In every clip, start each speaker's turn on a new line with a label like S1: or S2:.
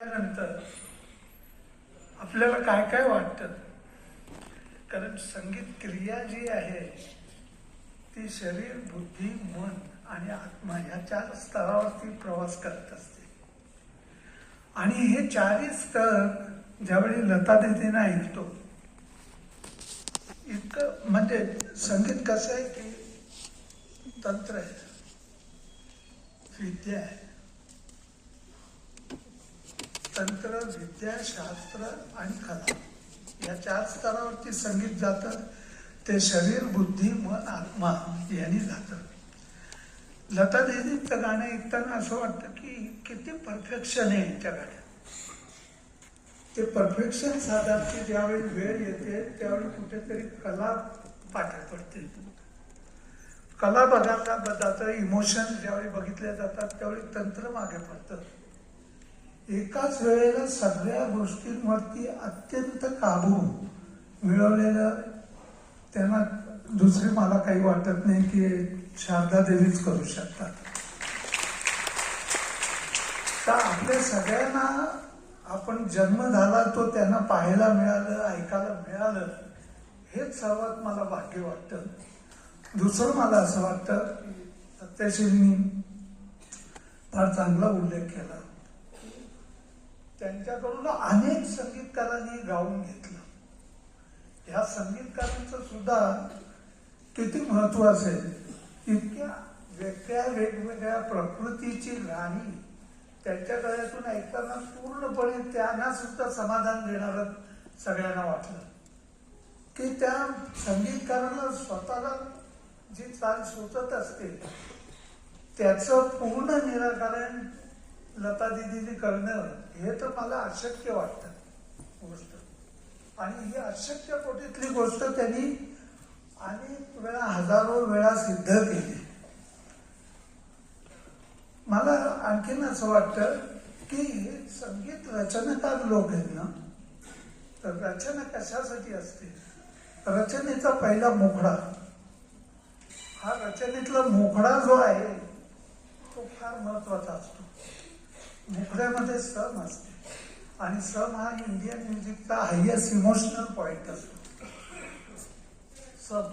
S1: त्यानंतर आपल्याला काय काय वाटतं? कारण संगीत क्रिया जी आहे ती शरीर बुद्धी मन आणि आत्मा या चार स्तरावरती प्रवास करत असते. आणि हे चारही स्तर ज्यावेळी लता दिदींना ऐकतो इतकं म्हणजे संगीत कसं आहे की तंत्र आहे विद्या आहे. तंत्र विद्या शास्त्र आणि कला. या चार स्तरावरती संगीत जातं. ते शरीर बुद्धी मन आत्मा यांनी जातं. लता दिदींचं गाणं ऐकताना असं वाटतं की किती परफेक्शन आहे यांच्या गाण्यात. ते परफेक्शन साधायची ज्यावेळी वेळ येते त्यावेळी कुठेतरी कला पाठ्या पडते. कला बघायला जातं इमोशन ज्यावेळी बघितले जातात त्यावेळी तंत्र मागे पडतं. एकाच वेळेला सगळ्या गोष्टींवरती अत्यंत काबू मिळवलेलं त्यांना दुसरी मला काही वाटत नाही की शारदा देवीच करू शकतात. तर आपल्या सगळ्यांना आपण जन्म झाला तो त्यांना पाहायला मिळालं ऐकायला मिळालं हेच सर्वात मला भाग्य वाटतं. दुसरं मला असं वाटतं की फार चांगला उल्लेख केला. त्यांच्याकडून अनेक संगीतकारांनी गाऊन घेतलं. ह्या संगीतकारांचं सुद्धा किती महत्त्व असेल? इतक्या वेगळ्या वेगवेगळ्या प्रकृतीची गाणी त्यांच्या गळ्यातून ऐकताना पूर्णपणे त्यांना सुद्धा समाधान देणारं सगळ्यांना वाटलं. की त्या संगीतकाराला स्वतःला जी चाल सुचत असते त्याचं पूर्ण निराकरण लता दिदीने करणं हे तर मला अशक्य वाटतं गोष्ट. आणि ही अशक्य कोटीतली गोष्ट त्यांनी अनेक वेळा हजारो वेळा सिद्ध केली. मला आणखीन असं वाटतं की हे संगीत रचनाकार लोक आहेत ना तर रचना कशासाठी असते? रचनेचा पहिला मोकळा हा रचनेतला मोकळा जो आहे तो फार महत्त्वाचा असतो. मुखड्यामध्ये सम असते. आणि सम हा इंडियन म्युझिकचा हायएस्ट इमोशनल पॉइंट असतो. सम.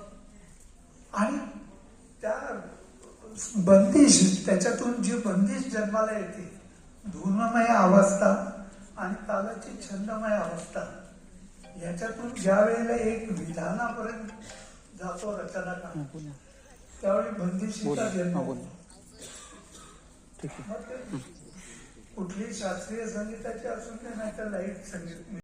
S1: आणि त्या बंदिश त्याच्यातून जी बंदिश जन्माला येते धूनमय अवस्था आणि तालाची छंदमय अवस्था याच्यातून ज्या वेळेला एक विधानापर्यंत जातो रचनाकार त्यावेळी बंदिशीचा जन्म होतो. कुठली शास्त्रीय संगीताची असून ते नाही तर लाइट संगीत.